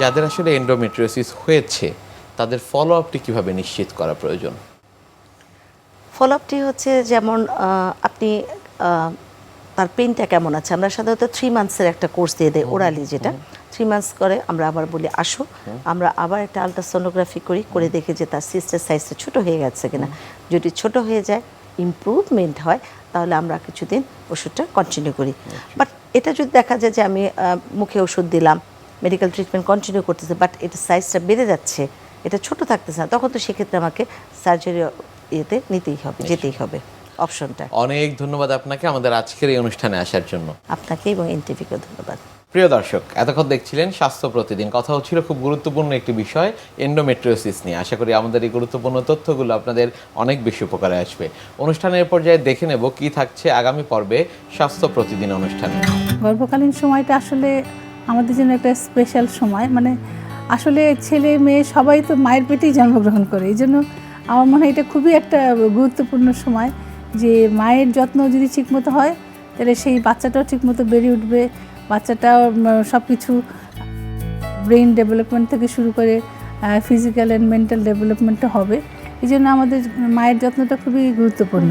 যাদের আসলে এন্ডোমেট্রিওসিস হয়েছে তাদের ফলো আপটি কীভাবে নিশ্চিত করা প্রয়োজন? ফলো আপটি হচ্ছে যেমন আপনি তার পেনটা কেমন আছে? আমরা সাধারণত থ্রি মান্থসের একটা কোর্স দিয়ে দেয় ওরালি যেটা। থ্রি মান্থস করে আমরা আবার বলি আসো। আমরা আবার একটা আলট্রাসোনোগ্রাফি করি করে দেখি যে তার সিস্টের সাইজটা ছোট হয়ে গেছে কিনা। যদি ছোট হয়ে যায় ইমপ্রুভমেন্ট হয় তাহলে আমরা কিছুদিন ওষুধটা কন্টিনিউ করি। বাট এটা যদি দেখা যায় যে আমি মুখে ওষুধ দিলাম মেডিকেল ট্রিটমেন্ট কন্টিনিউ করতেছে বাট এটা সাইজটা বেড়ে যাচ্ছে এটা ছোট থাকতেছে না। তখন তো সেক্ষেত্রে আমাকে সার্জারি ইয়েতে নিতেই হবে যেতেই হবে অপশনটা অনেক ধন্যবাদ আপনাকে আমাদের আজকের এই অনুষ্ঠানে আসার জন্য। আপনাকে এবং এনটিভিকে ধন্যবাদ। প্রিয় দর্শক এতক্ষণ দেখছিলেন স্বাস্থ্য প্রতিদিন। কথা হচ্ছিল খুব গুরুত্বপূর্ণ একটি বিষয় এন্ডোমেট্রিওসিস নিয়ে। আশা করি আমাদের এই গুরুত্বপূর্ণ তথ্যগুলো আপনাদের অনেক বেশি উপকারে আসবে। অনুষ্ঠানের পর্যায়ে দেখে নেব কি থাকছে আগামী পর্বে স্বাস্থ্য প্রতিদিন অনুষ্ঠানে। গর্ভকালীন সময়টা আসলে আমাদের জন্য একটা স্পেশাল সময়। মানে আসলে ছেলে মেয়ে সবাই তো মায়ের পেটেই জন্মগ্রহণ করে। এই জন্য আমার মনে হয় এটা খুবই একটা গুরুত্বপূর্ণ সময় যে মায়ের যত্ন যদি ঠিকমতো হয়, তাহলে সেই বাচ্চাটাও ঠিকমতো বেড়ে উঠবে। বাচ্চাটাও সব কিছু ব্রেন ডেভেলপমেন্ট থেকে শুরু করে ফিজিক্যাল অ্যান্ড মেন্টাল ডেভেলপমেন্টও হবে। এই জন্য আমাদের মায়ের যত্নটা খুবই গুরুত্বপূর্ণ।